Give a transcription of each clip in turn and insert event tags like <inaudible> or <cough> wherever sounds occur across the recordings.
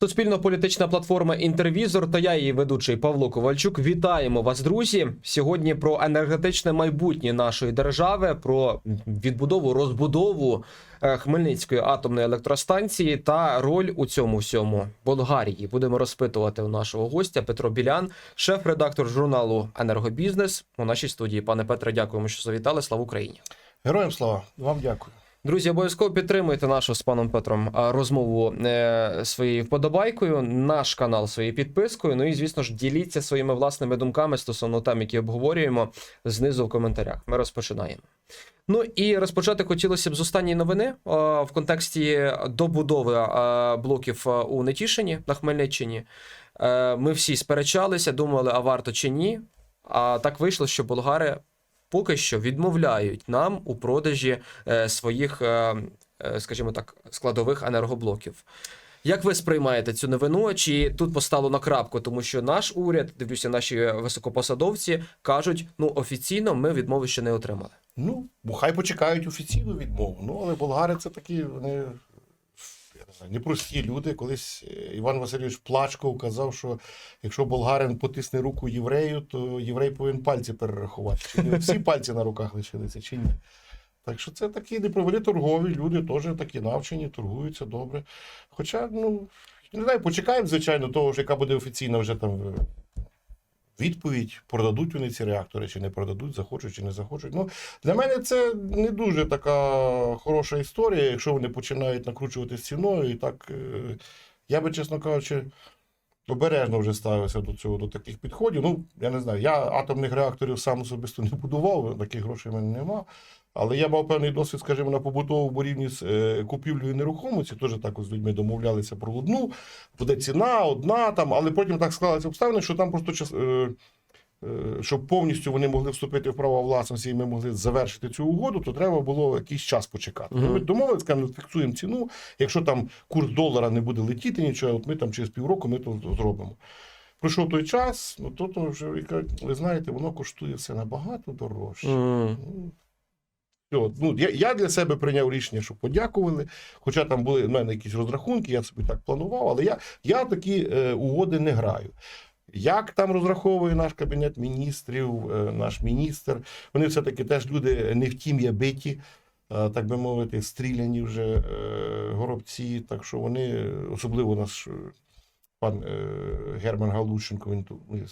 Суспільно-політична платформа Інтервізор та я її ведучий Павло Ковальчук. Вітаємо вас, друзі. Сьогодні про енергетичне майбутнє нашої держави, про відбудову, розбудову е, Хмельницької атомної електростанції та роль у цьому всьому Болгарії. Будемо розпитувати у нашого гостя Петро Білян, шеф-редактор журналу Енергобізнес. У нашій студії. Пане Петре, дякуємо, що завітали. Слава Україні. Героям слава, вам дякую. Друзі, обов'язково підтримуйте нашу з паном Петром розмову е, своєю вподобайкою, наш канал своєю підпискою. Ну і звісно ж, діліться своїми власними думками стосовно тем, які обговорюємо знизу в коментарях. Ми розпочинаємо. Ну і розпочати хотілося б з останньої новини в контексті добудови блоків у Нетішині на Хмельниччині. Е, Ми всі сперечалися, думали, а варто чи ні. А так вийшло, що болгари поки що відмовляють нам у продажі е, своїх, е, е, скажімо так, складових енергоблоків. Як ви сприймаєте цю новину? Чи тут постало на крапку? Тому що наш уряд, дивлюся, наші високопосадовці кажуть, ну офіційно ми відмови ще не отримали. Ну, бо хай почекають офіційну відмову. Ну, але болгари це такі, вони непрості люди. Колись е, Іван Васильович Плачков казав, що якщо болгарин потисне руку єврею, то єврей повинен пальці перерахувати. Чи не всі пальці на руках лишилися, чи ні? Так що це такі неправильні торгові люди, теж такі навчені, торгуються добре. Хоча, ну, не знаю, почекаємо, звичайно, того, яка буде офіційна вже там е, відповідь, продадуть вони ці реактори, чи не продадуть, захочуть чи не захочуть. Ну, для мене це не дуже така хороша історія, якщо вони починають накручувати ціною. І так, е, я би, чесно кажучи, обережно вже ставився до цього, до таких підходів. Ну, я не знаю, я атомних реакторів сам особисто не будував, таких грошей в мене нема. Але я мав певний досвід, скажімо, на побутовому рівні з е, купівлею нерухомості. Теж так з людьми домовлялися про одну, буде ціна, одна там, але потім так склалися обставини, що там просто час. Е, е, щоб повністю вони могли вступити в право власності і ми могли завершити цю угоду, то треба було якийсь час почекати. Мгм. Ми домовилися, сказали, фіксуємо ціну. Якщо там курс долара не буде летіти нічого, от ми там через півроку ми то зробимо. Пройшов той час, ну то, то вже ви знаєте, воно коштує все набагато дорожче. Ну, все, ну, я, я для себе прийняв рішення, що подякували. Хоча там були в мене якісь розрахунки, я собі так планував, але я, я такі е, угоди не граю. Як там розраховує наш кабінет міністрів, е, наш міністр, вони все-таки теж люди не в тім'я биті, е, так би мовити, стріляні вже е, горобці. Так що вони, особливо наш е, пан е, Герман Галущенко, він,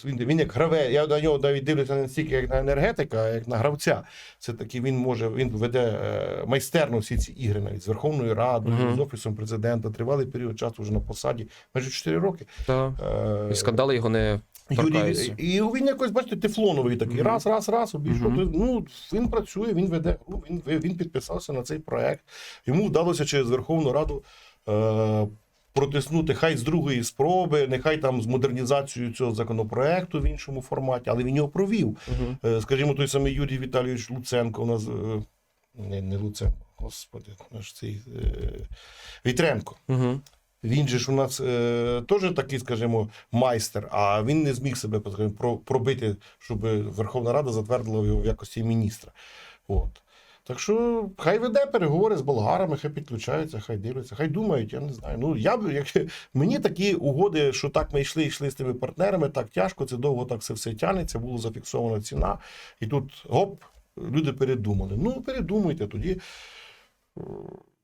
він, він як граве, я до нього навіть дивлюся не стільки як на енергетика, а як на гравця. Це таки він може, він веде е, майстерно всі ці ігри навіть з Верховною Радою, Мгм. з Офісом президента, тривалий період часу вже на посаді, майже 4 роки. Та. Е, І скандали його не Юрій, і він якось, бачите, тефлоновий такий. Мгм. Раз, раз, раз, обійшов. Мгм. Ну, він працює, він веде, він, він підписався на цей проект. Йому вдалося через Верховну Раду е, протиснути хай з другої спроби, нехай там з модернізацією цього законопроекту в іншому форматі, але він його провів. Е, скажімо, той самий Юрій Віталійович Луценко у нас. е, Не, не Луценко, господи, наш цей е, Вітренко. Мгм. Він же ж у нас е, теж такий, скажімо, майстер, а він не зміг себе скажімо, пробити, щоб Верховна Рада затвердила його в якості міністра. От. Так що хай веде переговори з болгарами, хай підключаються, хай дивляться, хай думають, я не знаю. Ну, я б, як, <laughs> мені такі угоди, що так ми йшли, йшли з тими партнерами, так тяжко, це довго так все все тянеться, була зафіксована ціна. І тут гоп, люди передумали. Ну, передумайте тоді.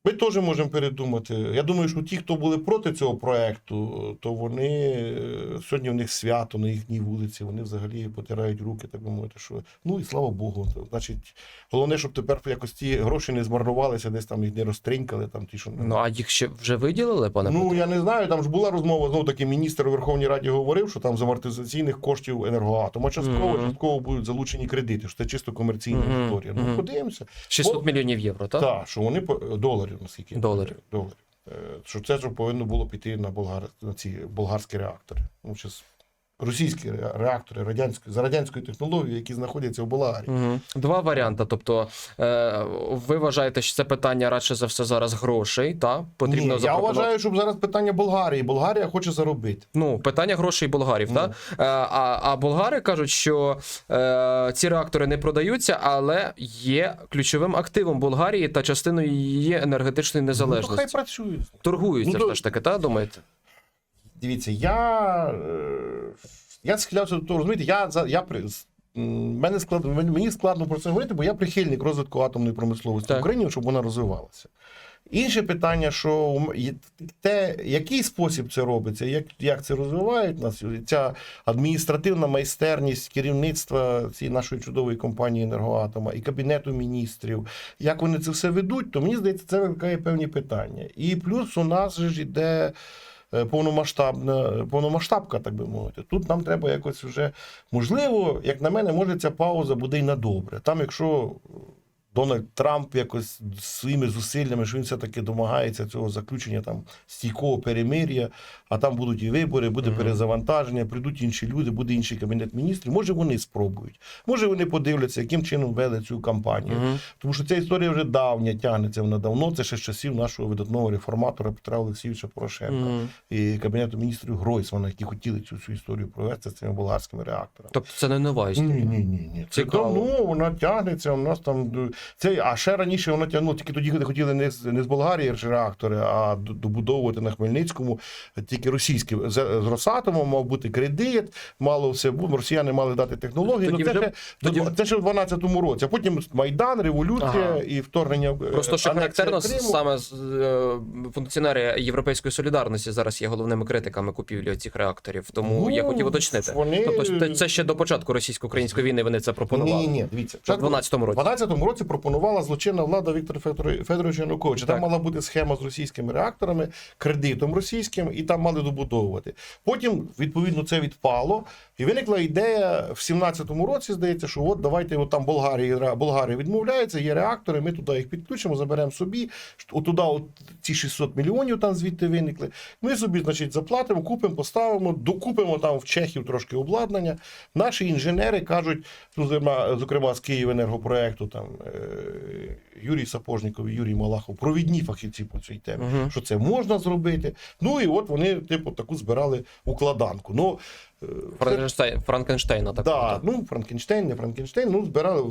Ми теж можемо передумати. Я думаю, що ті, хто були проти цього проекту, то вони е, сьогодні в них свято на їхній вулиці, вони взагалі потирають руки, так би мовити, що ну і слава Богу. Значить, головне, щоб тепер якось ті гроші не змарнувалися, десь там їх не розтринькали. Там ті, що Ну а їх ще вже виділили, пане Ну Петро? я не знаю. Там ж була розмова. Знову таки міністр у Верховній Раді говорив, що там з амортизаційних коштів енергоатома частково частково будуть залучені кредити. Що це чисто комерційна історія. Ну подивимося. 600 бо- мільйонів євро, так? Так, що вони по- доларів, наскільки Доларів. пам'ятаю, доларів. Е, Що це ж повинно було піти на болгар на ці болгарські реактори. Ну, щас російські ре- реактори радянської за радянською технологією, які знаходяться в Болгарії. Угу. Два варіанти. Тобто, е, ви вважаєте, що це питання радше за все зараз грошей, та потрібно Ні, я вважаю, щоб зараз питання Болгарії. Болгарія хоче заробити. Ну, питання грошей болгарів, Ну. та? Е, а, а болгари кажуть, що е, ці реактори не продаються, але є ключовим активом Болгарії та частиною її енергетичної Ну, то хай незалежності. працює. Торгуються Ну, то- ж таки, та думаєте? Дивіться, я, е, я схилявся до того, розумієте, я, я, мене склад, мені складно про це говорити, бо я прихильник розвитку атомної промисловості Так. в Україні, щоб вона розвивалася. Інше питання, що те, який спосіб це робиться, як, як це розвивають нас, ця адміністративна майстерність керівництва цієї нашої чудової компанії енергоатома і кабінету міністрів, як вони це все ведуть, то мені здається, це викликає певні питання. І плюс у нас ж іде. Е, Повномасштабна повномасштабка, так би мовити. Тут нам треба якось вже можливо, як на мене, може ця пауза буде й на добре. Там, якщо Дональд Трамп якось своїми зусиллями, що він все-таки домагається цього заключення там стійкого перемир'я, а там будуть і вибори, буде Мгм. перезавантаження, прийдуть інші люди, буде інший кабінет міністрів. Може, вони спробують. Може, вони подивляться, яким чином вели цю кампанію. Мгм. Тому що ця історія вже давня тягнеться вона давно. Це ще з часів нашого видатного реформатора Петра Олексійовича Порошенка Мгм. і кабінету міністрів Гройсмана, які хотіли цю всю історію провести з цими болгарськими реакторами. Тобто це не нова історія. ні, ні, ні. Це давно вона тягнеться. У нас там ду- це, а ще раніше вона тягнула, тільки тоді хотіли не з не з Болгарії реактори, а добудовувати на Хмельницькому тільки російські з, з Росатомом мав бути кредит, мало все було. Росіяни мали дати технології. Тоді ну, це, вже- ще, тоді це ще в 12-му році. А потім Майдан, революція Ага. і вторгнення. е, Просто що характерно, саме е, функціонери Європейської солідарності зараз є головними критиками купівлі цих реакторів. Тому я Ну, хотів уточнити. вони- Тобто це- ще до початку російсько-української війни вони це пропонували. Ні, ні, дивіться. В 12-му році. У 12-му році пропонувала злочинна влада Віктора Федоро- Федоровича Януковича. Там мала бути схема з російськими реакторами, кредитом російським, і там мали добудовувати. Потім, відповідно, це відпало. І виникла ідея в 17-му році, здається, що от давайте от там Болгарія, Болгарія відмовляється, є реактори, ми туди їх підключимо, заберемо собі. От туди от ці 600 мільйонів там звідти виникли. Ми собі, значить, заплатимо, купимо, поставимо, докупимо там в Чехів трошки обладнання. Наші інженери кажуть, ну, зокрема, зокрема з Київенергопроекту, там е, Юрій Сапожніков, і Юрій Малахов, провідні фахівці по цій темі, Мгм. що це можна зробити. Ну і от вони, типу, таку збирали укладанку. Ну, е, Франкенштейн, Франкенштейна так. Да, ну Франкенштейн, не Франкенштейн, ну збирали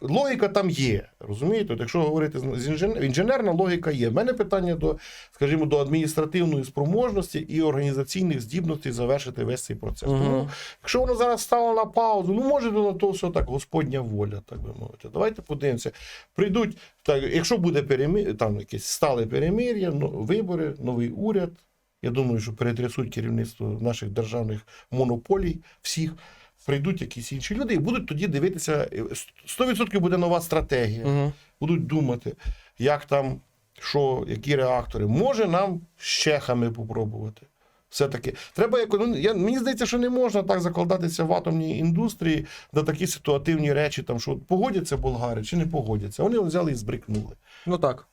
логіка там є. Розумієте? От Якщо говорити з інженер, інженерна логіка є. У мене питання до, скажімо, до адміністративної спроможності і організаційних здібностей завершити весь цей процес. Мгм. Тому, якщо воно зараз стало на паузу, ну може на то все так, Господня воля, так би мовити. Давайте подивимося. Прийдуть, так, якщо буде перемир, там якесь стале перемир'я, ну, вибори, новий уряд. Я думаю, що перетрясуть керівництво наших державних монополій всіх. Прийдуть якісь інші люди і будуть тоді дивитися. е, 100% буде нова стратегія. Мгм. Будуть думати, як там, що, які реактори. Може нам з чехами попробувати. Все-таки треба. Ну, я, мені здається, що не можна так закладатися в атомній індустрії на такі ситуативні речі, там, що погодяться болгари чи не погодяться. Вони взяли і збрикнули. Ну так.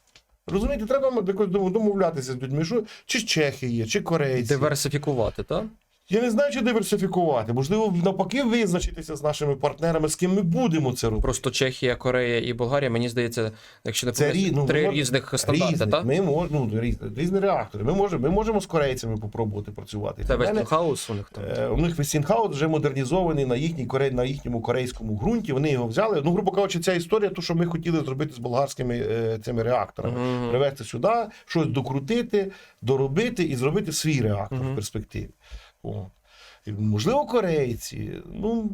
Розумієте, треба якось дом- домовлятися з людьми, що чи чехи є, чи корейці. Диверсифікувати, так? Я не знаю, чи диверсифікувати. Можливо, навпаки, визначитися з нашими партнерами, з ким ми будемо це робити. Просто Чехія, Корея і Болгарія, мені здається, якщо не Це рі- ну, три мож- різних стандарти, так? Ми мож, ну, різні, різні реактори. Ми можемо, ми можемо з корейцями попробувати працювати. Це Вестінхаус у них там. е, у них Вестінхаус вже модернізований на, їхній, коре- на їхньому корейському ґрунті. Вони його взяли. Ну, грубо кажучи, ця історія, то, що ми хотіли зробити з болгарськими е, цими реакторами. Мгм. Привезти сюди, щось докрутити, доробити і зробити свій реактор Мгм. в перспективі. О. Можливо, корейці. Ну,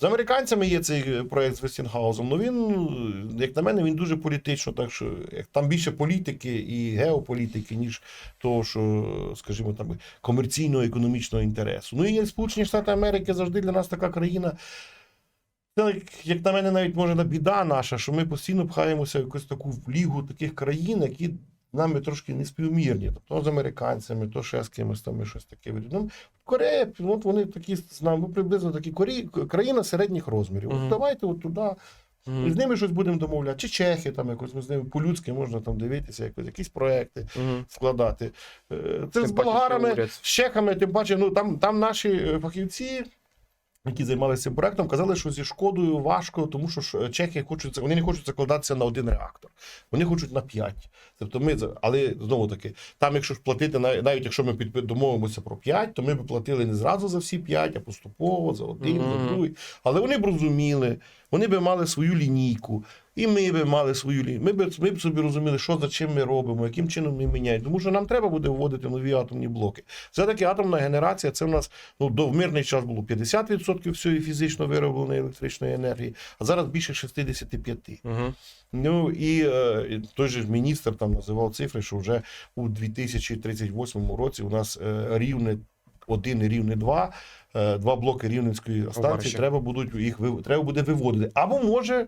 з американцями є цей проект з Вестінгаузом. Ну він, як на мене, він дуже політично, так що як там більше політики і геополітики, ніж того, що, скажімо, там комерційного економічного інтересу. Ну і Сполучені Штати Америки завжди для нас така країна. Як- на мене, навіть може біда наша, що ми постійно пхаємося в якусь таку лігу таких країн, які нами трошки не співмірні. Тобто з американцями, то ще з кимось там і щось таке. Ну, Корея, от вони такі з нами ну, приблизно такі Корі... країна середніх розмірів. От давайте от туди. І з ними щось будемо домовляти. Чи чехи там якось ми з ними по-людськи можна там дивитися, якось, якісь проекти Мгм. складати. Е, Це Тим з болгарами, з чехами, тим паче, ну там, там наші е, фахівці. Які займалися проектом, казали, що зі шкодою важко, тому що чехи хочуть вони не хочуть закладатися на один реактор, вони хочуть на п'ять. Тобто ми але знову таки, там, якщо ж платити, навіть якщо ми домовимося про п'ять, то ми б платили не зразу за всі п'ять, а поступово за один, за другий. Але вони б розуміли, вони б мали свою лінійку. І ми би мали свою лінію. Ми б, ми б собі розуміли, що за чим ми робимо, яким чином ми міняємо. Тому що нам треба буде вводити нові атомні блоки. Все-таки атомна генерація це в нас ну, до в мирний час було 50% всієї фізично виробленої електричної енергії, а зараз більше 65%. Угу. Ну і е, той же міністр там називав цифри, що вже у 2038 році у нас е, рівне один і рівне два, е, два блоки рівненської станції треба будуть їх треба буде виводити. Або може.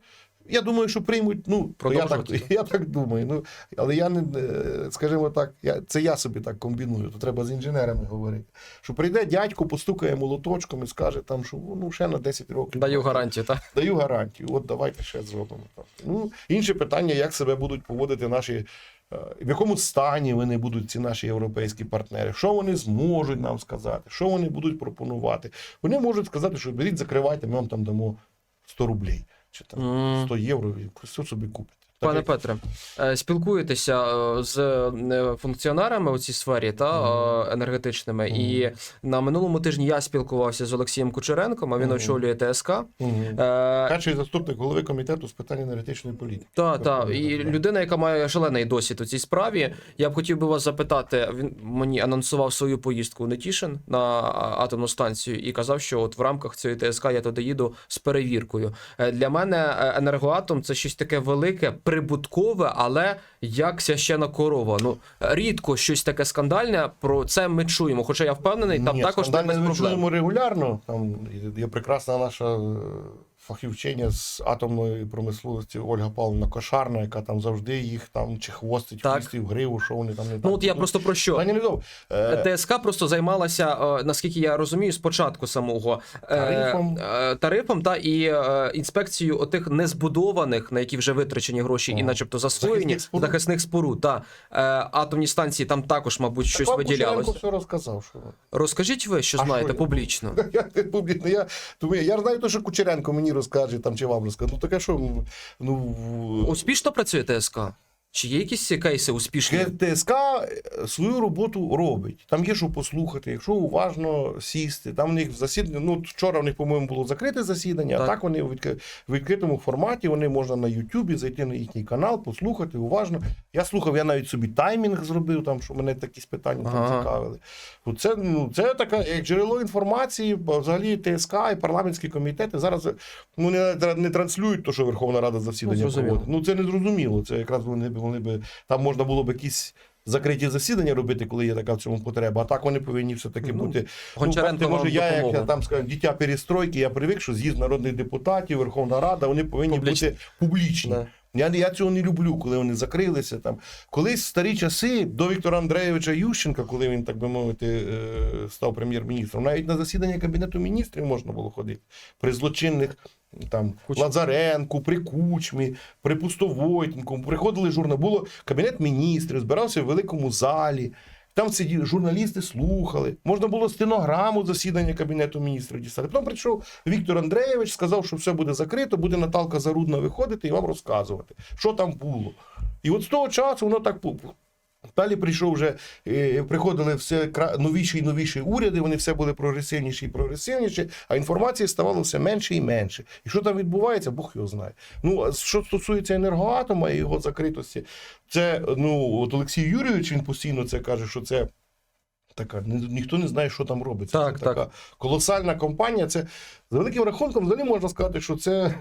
Я думаю, що приймуть. Ну я так, <laughs> я так думаю. Ну але я не е, скажімо так, я це я собі так комбіную. То треба з інженерами говорити. Що прийде дядько, постукає молоточком і скаже там, що ну ще на 10 років Даю гарантію, так? Даю гарантію. От давайте ще зробимо так. Ну, інше питання, як себе будуть поводити наші. е, В якому стані вони будуть ці наші європейські партнери? Що вони зможуть нам сказати? Що вони будуть пропонувати? Вони можуть сказати, що беріть, закривайте, ми вам там дамо 100 рублей чи там 100 євро, і все собі купите. Так, Пане Петре, е, спілкуєтеся е, з е, функціонерами у цій сфері та енергетичними. І на минулому тижні я спілкувався з Олексієм Кучеренком, а він Мгм. очолює ТСК. Мгм. Е, Перший заступник голови комітету з питань енергетичної політики. Та, та. Верховної І людина, яка має шалений досвід у цій справі. Я б хотів би вас запитати. Він мені анонсував свою поїздку у Нетішин на атомну станцію і казав, що от в рамках цієї ТСК я туди їду з перевіркою. Для мене енергоатом це щось таке велике, прибуткове, але як священа корова. Ну рідко щось таке скандальне. Про це ми чуємо. Хоча я впевнений, там Ні, також не ми чуємо регулярно. Там є прекрасна наша е, фахівчиня з атомної промисловості Ольга Павловна Кошарна, яка там завжди їх там чи хвостить Так. хвістів гриву, що вони там не Ну от я просто про що. Не. Е, ТСК просто займалася, е, наскільки я розумію, спочатку самого е, Тарифом. е, тарифом та і е, інспекцією отих незбудованих, на які вже витрачені гроші, і начебто засвоєні Захисних споруд. захисних споруд. Та е, атомні станції там також, мабуть, щось так Кучеренко виділялося. все розказав. Що... Розкажіть ви, що А знаєте що я? публічно. <laughs> Я, публічно, я, я знаю те, що Кучеренко мені розкаже там, чи вам розкаже. Ну таке що, ну, Успішно працює ТСК? Чи є якісь кейси успішні? ТСК свою роботу робить. Там є що послухати, якщо уважно сісти. Там в них засідання. Ну вчора в них, по-моєму, було закрите засідання, Так. а так вони в відкритому форматі. Вони можна на Ютубі зайти на їхній канал, послухати уважно. Я слухав, я навіть собі таймінг зробив, там що мене якісь питання там цікавили. Це, ну, це таке як джерело інформації, взагалі ТСК і парламентські комітети зараз ну, не, не транслюють те, що Верховна Рада засідання Ну, проводить. Ну це не зрозуміло. Це якраз вони вони би там можна було б якісь. Закриті засідання робити, коли є така в цьому потреба. А так вони повинні все-таки Ну, бути. Гончаренко ну, може, я я, як я допомогу. там скажу, дитя перестройки, я привик, що з'їзд народних депутатів, Верховна Рада, вони повинні Публіч... бути публічні. Да. Я, я цього не люблю, коли вони закрилися там. Колись в старі часи до Віктора Андрейовича Ющенка, коли він, так би мовити, е, став прем'єр-міністром, навіть на засідання Кабінету міністрів можна було ходити. При злочинних там Куч- Лазаренку, при Кучмі, при Пустовойтенку. Приходили журнали. Було Кабінет міністрів, збирався в великому залі. Там сиділи журналісти, слухали. Можна було стенограму засідання Кабінету міністрів дістати. Потім прийшов Віктор Андрейович, сказав, що все буде закрито, буде Наталка Зарудна виходити і вам розказувати, що там було. І от з того часу воно так Далі прийшов вже, е, приходили все новіші і новіші уряди, вони все були прогресивніші і прогресивніші, а інформації ставало все менше і менше. І що там відбувається, Бог його знає. Ну, а що стосується енергоатома і його закритості, це ну, от Олексій Юрійович він постійно це каже, що це. Така ніхто не знає, що там робиться. Так, це так. така колосальна компанія. Це за великим рахунком, взагалі можна сказати, що це,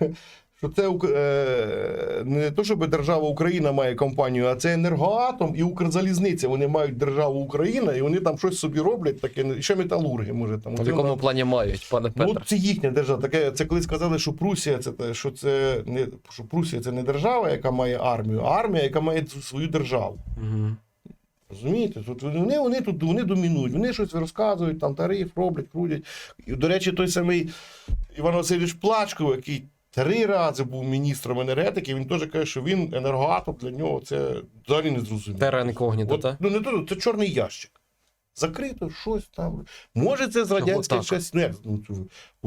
що це е, не то, щоб держава Україна має компанію, а це енергоатом і Укрзалізниця. Вони мають державу Україна, і вони там щось собі роблять, таке і ще металурги, може там. В якому плані мають, пане Ну, це їхня держава. Таке, це коли сказали, що Прусія це те, що це не що Прусія це не держава, яка має армію, а армія, яка має свою державу. Мгм. Розумієте? Тут вони, вони тут вони домінують, вони щось розказують, там тариф роблять, крутять. І, до речі, той самий Іван Васильович Плачков, який три рази був міністром енергетики, він теж каже, що він енергоатом для нього це взагалі не зрозуміло. Тера інкогніто, так? ну не то, це чорний ящик. Закрито щось там. Може, це з радянських щось. Ну, як,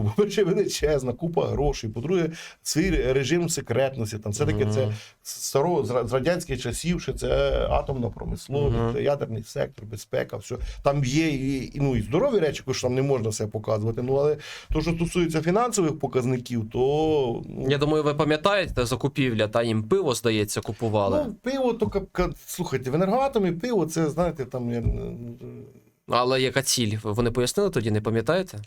ну, по-перше, величезна, купа грошей. По-друге, свій режим секретності. Там все-таки це Мгм. з старого з радянських часів, що це атомна промисловість, Мгм. це ядерний сектор, безпека, все. Там є і, ну, і здорові речі, що там не можна все показувати. Ну але то, що стосується фінансових показників, то ну, Я думаю, ви пам'ятаєте закупівля, та їм пиво, здається, купували. Ну, пиво, то слухайте, в енергоатомі пиво, це знаєте, там я, ну, Але яка ціль? Вони пояснили тоді, не пам'ятаєте?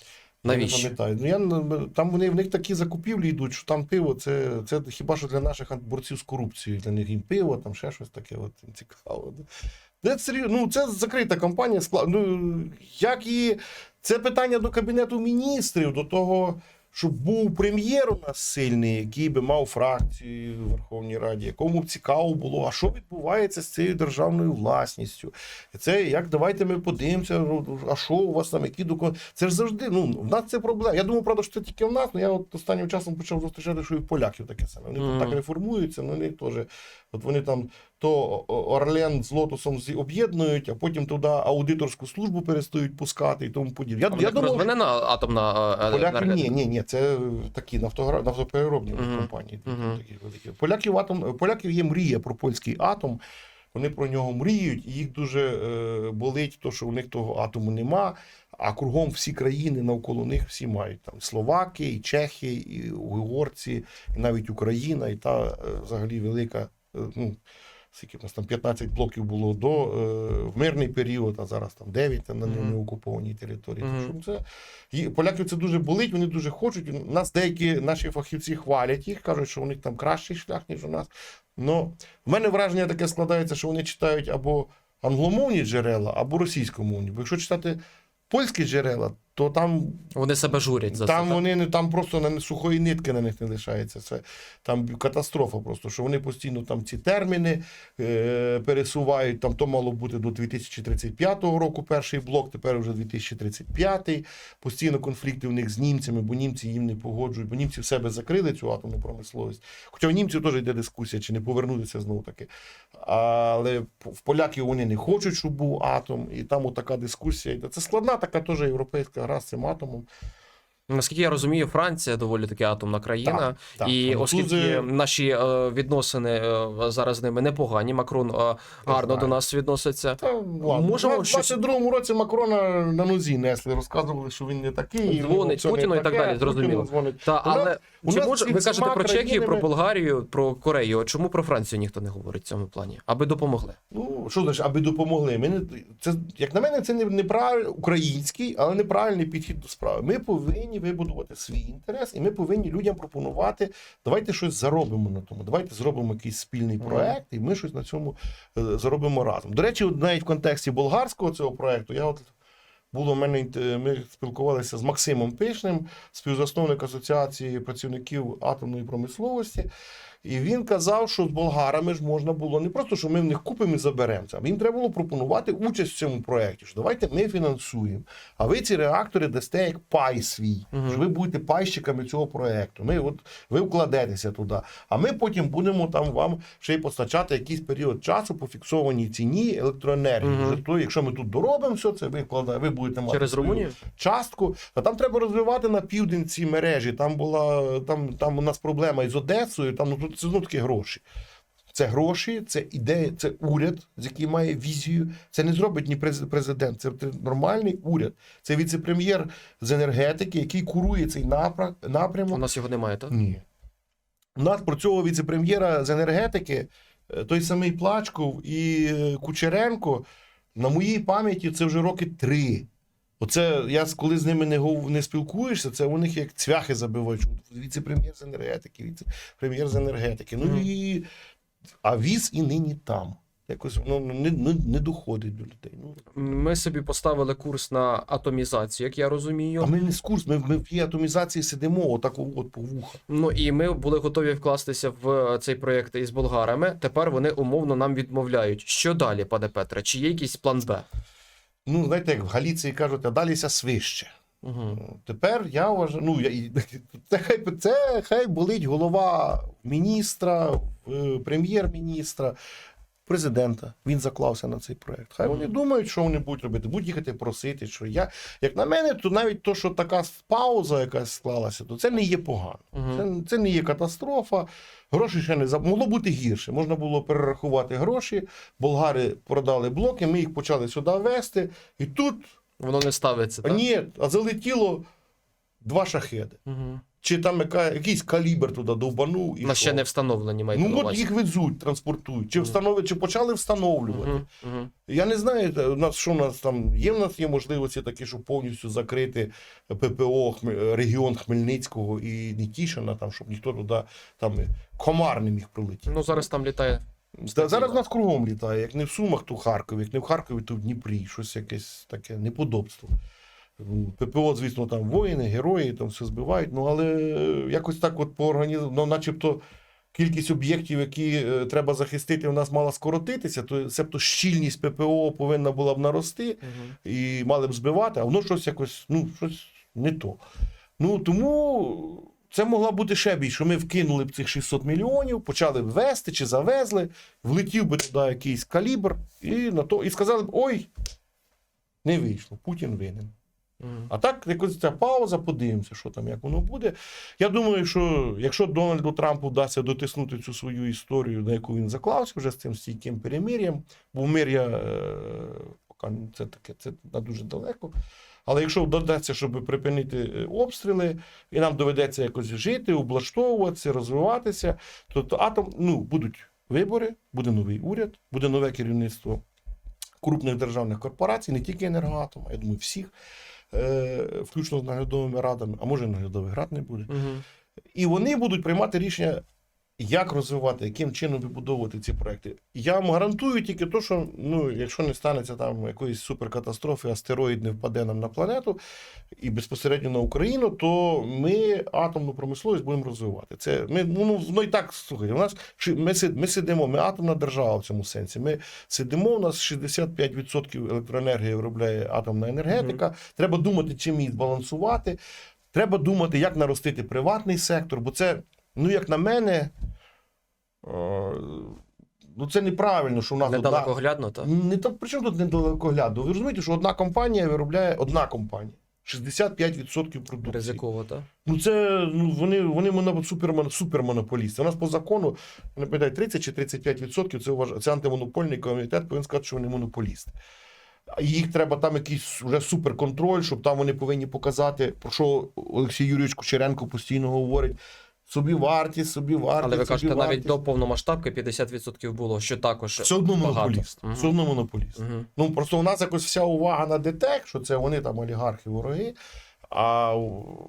Я не пам'ятаю. Ну я там вони в них такі закупівлі йдуть, що там пиво, це, це хіба що для наших борців з корупцією. Для них їм пиво, там ще щось таке. От цікаво. Це ну це закрита кампанія. склад- Ну як і це питання до кабінету міністрів, до того. Щоб був прем'єр у нас сильний, який би мав фракцію в Верховній Раді, якому б цікаво було, а що відбувається з цією державною власністю. Це як давайте ми подивимося, а що у вас там, які документи. Це ж завжди, ну, в нас це проблема. Я думаю, правда, що це тільки в нас, але я от останнім часом почав зустрічати, що і в поляків таке саме. Вони Мгм. там так реформуються, ну вони теж. От вони там то Орлен з Лотосом об'єднують, а потім туди аудиторську службу перестають пускати і тому подібне. Я, я думав, що розвинена атомна е, Поляки ні, ні, ні, це такі нафтогра... нафтопереробні Мгм. компанії. Мгм. Такі великі. Поляків атом, поляків є мрія про польський атом. Вони про нього мріють, і їх дуже е, болить, то, що у них того атому нема. А кругом всі країни навколо них всі мають там Словаки, і Чехи, і угорці, і навіть Україна, і та е, взагалі велика. е, ну, Скільки в нас там 15 блоків було до е, в мирний період, а зараз там 9 на Мгм. неокупованій території. Мгм. Тому Це і поляків це дуже болить, вони дуже хочуть. У нас деякі наші фахівці хвалять їх, кажуть, що у них там кращий шлях, ніж у нас. Ну, в мене враження таке складається, що вони читають або англомовні джерела, або російськомовні. Бо якщо читати польські джерела, то там Вони себе журять за там це. вони не там просто на сухої нитки на них не лишається. Це там катастрофа просто, що вони постійно там ці терміни е, пересувають. Там то мало бути до 2035 року перший блок, тепер вже 2035. Постійно конфлікти в них з німцями, бо німці їм не погоджують, бо німці в себе закрили цю атомну промисловість. Хоча в німців теж йде дискусія, чи не повернутися знову таки. Але в поляків вони не хочуть, щоб був атом, і там отака дискусія йде. Це складна така теж європейська гра матомом. Наскільки я розумію, Франція доволі таки атомна країна, Так, так. і Французи- оскільки наші е, відносини е, зараз з ними непогані, Макрон е, гарно знаю. до нас відноситься. Та, ладно. Можемо в щось- 22-му році Макрона на нозі несли, розказували, що він не такий. Дзвонить Путіну і так далі, зрозуміло. Та але у нас може ці ви кажете про Чехію, про Болгарію, про Корею? А Чому про Францію ніхто не говорить в цьому плані? Аби допомогли. Ну, що значить, аби допомогли. Ми не, це, як на мене, це не неправильний український, але неправильний підхід до справи. Ми повинні вибудувати свій інтерес, і ми повинні людям пропонувати. Давайте щось заробимо на тому. Давайте зробимо якийсь спільний проект, і ми щось на цьому зробимо заробимо разом. До речі, навіть в контексті болгарського цього проекту, я от було в мене ми спілкувалися з Максимом Пишним, співзасновник Асоціації працівників атомної промисловості. І він казав, що з болгарами ж можна було не просто, що ми в них купимо і заберемо це, а їм треба було пропонувати участь в цьому проєкті. Що давайте ми фінансуємо, а ви ці реактори дасте як пай свій. Мгм. Що ви будете пайщиками цього проєкту. Ми от ви вкладетеся туди. А ми потім будемо там вам ще й постачати якийсь період часу по фіксованій ціні електроенергії. Вже то, якщо ми тут доробимо все, це ви вкладаєте, ви будете мати Через свою Румунію? частку. А там треба розвивати на південь ці мережі. Там була там, там у нас проблема із Одесою. Там ну тут це знову таки гроші. Це гроші, це ідея, це уряд, з який має візію. Це не зробить ні президент, це нормальний уряд. Це віце-прем'єр з енергетики, який курує цей напра- У нас його немає, так? Ні. У нас про цього віце-прем'єра з енергетики, е, той самий Плачков і е, Кучеренко, на моїй пам'яті це вже роки три. Оце я коли з ними не, гов- не спілкуєшся, це у них як цвяхи забивають. Віце-прем'єр з енергетики, віце-прем'єр з енергетики. Ну і а віз і нині там. Якось воно не, не, не доходить до людей. Ну, Ми собі поставили курс на атомізацію, як я розумію. а ми не з курс, ми, ми в тій атомізації сидимо, отак от по вуха. Ну і ми були готові вкластися в цей проєкт із болгарами. Тепер вони умовно нам відмовляють. Що далі, пане Петре? Чи є якийсь план Б? Ну, знаєте, як в Галіції кажуть, а даліся свище. Угу. Тепер я вважаю, ну я <laughs> це хай це хай болить голова міністра, е, прем'єр-міністра. Президента. Він заклався на цей проект. Хай вони думають, що вони будуть робити, будуть їхати просити. Що я, як на мене, то навіть то, що така пауза якась склалася, то це не є погано. Це, це не є катастрофа. Гроші ще не за могло бути гірше. Можна було перерахувати гроші. Болгари продали блоки, ми їх почали сюди вести, і тут Воно не ставиться. Так? ні, а залетіло два шахеди. Угу. Чи там яка, якийсь калібр туди довбанув і На що? ще не встановлені маєте Ну от увазі. їх везуть, транспортують. Чи Мгм. чи почали встановлювати. Мгм, мгм. Я не знаю, та, у нас що у нас там є. У нас є можливості такі, щоб повністю закрити ППО Хме- регіон Хмельницького і Нетішина, там, щоб ніхто туди там комар не міг прилетіти. Ну зараз там літає. Та зараз нас кругом літає. Як не в Сумах, то в Харкові, як не в Харкові, то в Дніпрі. Щось якесь таке неподобство. Ну, ППО, звісно, там воїни, герої, там все збивають. Ну, але е, якось так от по організм... ну, начебто кількість об'єктів, які е, треба захистити, у нас мала скоротитися, то себто щільність ППО повинна була б нарости Мгм. і мали б збивати, а воно щось якось, ну, щось не то. Ну, тому це могла бути ще більше, що ми вкинули б цих 600 мільйонів, почали б вести чи завезли, влетів би туди якийсь калібр, і, на то, і сказали б: ой, не вийшло, Путін винен. А так, якось ця пауза, подивимося, що там, як воно буде. Я думаю, що якщо Дональду Трампу вдасться дотиснути цю свою історію, на яку він заклався вже з цим стійким перемир'ям, бо мир е, це таке, це дуже далеко. Але якщо вдасться, щоб припинити е, обстріли, і нам доведеться якось жити, облаштовуватися, розвиватися, то, то атом, ну, будуть вибори, буде новий уряд, буде нове керівництво крупних державних корпорацій, не тільки енергоатом, а я думаю, всіх, включно з наглядовими радами, а може наглядових рад не буде. Угу. І вони будуть приймати рішення, як розвивати, яким чином вибудовувати ці проекти. Я вам гарантую тільки те, що ну, якщо не станеться там якоїсь суперкатастрофи, астероїд не впаде нам на планету і безпосередньо на Україну, то ми атомну промисловість будемо розвивати. Це ми ну, воно і так слухайте. У нас ши- ми, ми сидимо, ми атомна держава в цьому сенсі. Ми сидимо. У нас 65% електроенергії виробляє атомна енергетика. Треба думати, чим її збалансувати. Треба думати, як наростити приватний сектор, бо це, ну як на мене, е, ну це неправильно, що у нас одна... Недалекоглядно, так? Не то при чому тут недалекоглядно? Ви розумієте, що одна компанія виробляє одна компанія. 65% продукції. Ризиково, так? Ну це ну вони, вони моно, супермон, супермонополісти. У нас по закону не пам'ятаю, 30 чи 35% це це антимонопольний комітет повинен сказати, що вони монополісти. Їх треба там якийсь вже суперконтроль, щоб там вони повинні показати, про що Олексій Юрійович Кучеренко постійно говорить. Собі вартість, собі вартість. Але ви кажете, навіть до повномасштабки 50% було, що також все одно багато. монополіст. Мгм. Все одно монополіст. Мгм. Ну просто у нас якось вся увага на ДТЕК, що це вони там олігархи, вороги. А,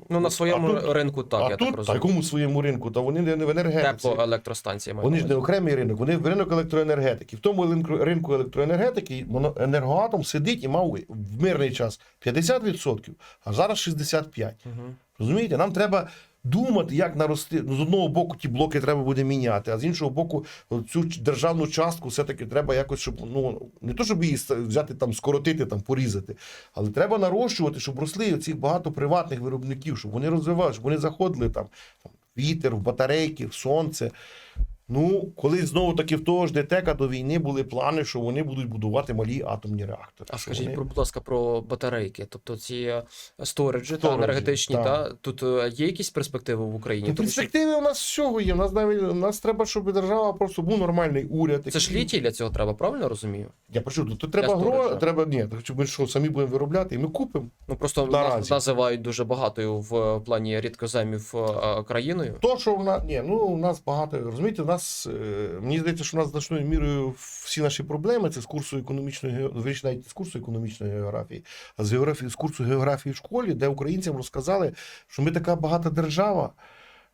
Ну, на своєму а тут, ринку так, а я тут так та розумію. якому своєму ринку? Та вони не в енергетиці. Теплоелектростанції маю Вони ж не окремий ринок, вони в ринок електроенергетики. В тому ринку- електроенергетики енергоатом сидить і мав в мирний час 50%, а зараз 65%. Мгм. Розумієте, нам треба думати, як нарости. Ну, з одного боку, ті блоки треба буде міняти, а з іншого боку, цю державну частку все-таки треба якось, щоб ну не то, щоб її взяти там, скоротити, там, порізати, але треба нарощувати, щоб росли цих багато приватних виробників, щоб вони розвивали, щоб вони заходили там, вітер, в батарейки, сонце. Ну, колись знову таки в того ж ДТЕКа до війни були плани, що вони будуть будувати малі атомні реактори. А скажіть, вони- будь ласка, про батарейки. Тобто ці е, сториджі та енергетичні, так. та тут е, є якісь перспективи в Україні? Ну, Тому що перспективи у нас всього є. У нас навіть у нас треба, щоб держава просто був нормальний уряд. це ж літій для цього треба, правильно розумію? Я почув, тут треба Для гро, треба ні, щоб ми що самі будемо виробляти, і ми купимо. Ну просто нас називають дуже багатою в плані рідкоземів е, країною. То, що в нас ні, ну у нас багато розумієте, нас е, мені здається, що у нас значною мірою всі наші проблеми це з курсу економічної навіть з курсу економічної географії, а з географії з курсу географії в школі, де українцям розказали, що ми така багата держава.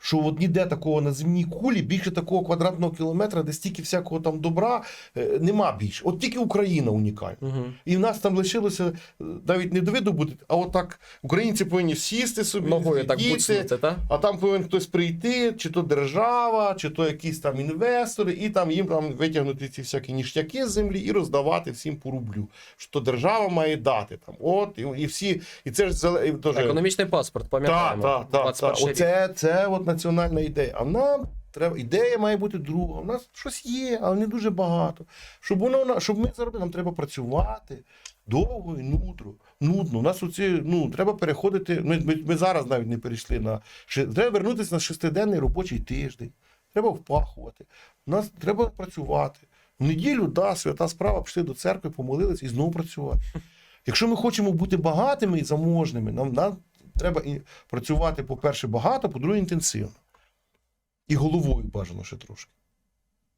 Що от ніде такого на земній кулі більше такого квадратного кілометра, де стільки всякого там добра е, нема більше. От тільки Україна унікальна. Угу. І в нас там лишилося е, навіть не до видобути, а отак українці повинні сісти собі, Ногою так буцнути, так? а там повинен хтось прийти, чи то держава, чи то якісь там інвестори, і там їм там витягнути ці всякі ніштяки з землі і роздавати всім по рублю. Що держава має дати там. От і, і всі, і це ж теж- Економічний паспорт, пам'ятаємо. так, так, так. 21 рік. Оце це от національна ідея. А нам треба, ідея має бути друга. У нас щось є, але не дуже багато. Щоб воно щоб ми заробили, нам треба працювати довго і нудро. Нудно. У нас оці, ну, треба переходити. Ми, ми, ми зараз навіть не перейшли на треба вернутися на шестиденний робочий тиждень. Треба впахувати. У нас треба працювати. В неділю, да, свята справа, пішли до церкви, помолились і знову працювати. Якщо ми хочемо бути багатими і заможними, нам, нам треба і працювати, по-перше, багато, по-друге, інтенсивно. І головою бажано ще трошки.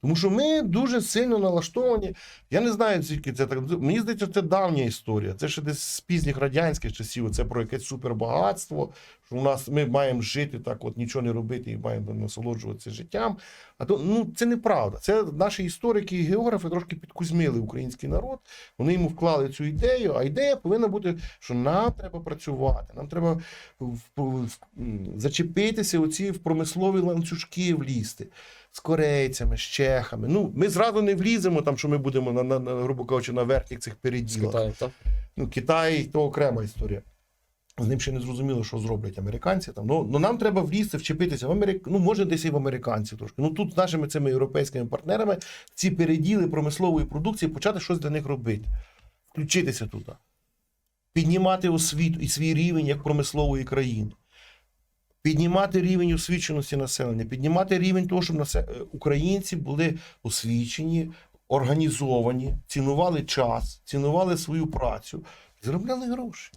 Тому що ми дуже сильно налаштовані. Я не знаю, звідки це так. Мені здається, це давня історія. Це ще десь з пізніх радянських часів. Це про якесь супербагатство. Що у нас ми маємо жити так, от нічого не робити і маємо насолоджуватися життям. А то ну це неправда. Це наші історики і географи трошки підкузьмили український народ. Вони йому вклали цю ідею. А ідея повинна бути, що нам треба працювати, нам треба в- в- м, зачепитися оці в промислові ланцюжки влізти з корейцями, з чехами. Ну, ми зразу не вліземо, там, що ми будемо на, на, на грубо кажучи, на верхніх цих переділах. Китаєм, так? Ну, Китай то окрема історія. З ним ще не зрозуміло, що зроблять американці. Там. Ну, ну нам треба влізти, вчепитися в Америк... Ну, може, десь і в американців трошки. Ну тут з нашими цими європейськими партнерами ці переділи промислової продукції почати щось для них робити. Включитися туди. Піднімати освіту і свій рівень як промислової країни. Піднімати рівень освіченості населення, піднімати рівень того, щоб е, українці були освічені, організовані, цінували час, цінували свою працю, заробляли гроші.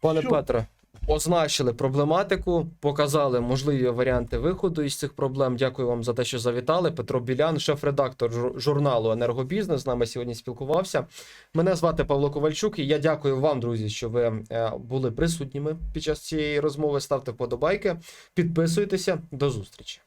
Пане? Петре, означили проблематику, показали можливі варіанти виходу із цих проблем. Дякую вам за те, що завітали. Петро Білян, шеф-редактор журналу Енергобізнес, з нами сьогодні спілкувався. Мене звати Павло Ковальчук, і я дякую вам, друзі, що ви е, були присутніми під час цієї розмови. Ставте вподобайки, підписуйтеся. До зустрічі.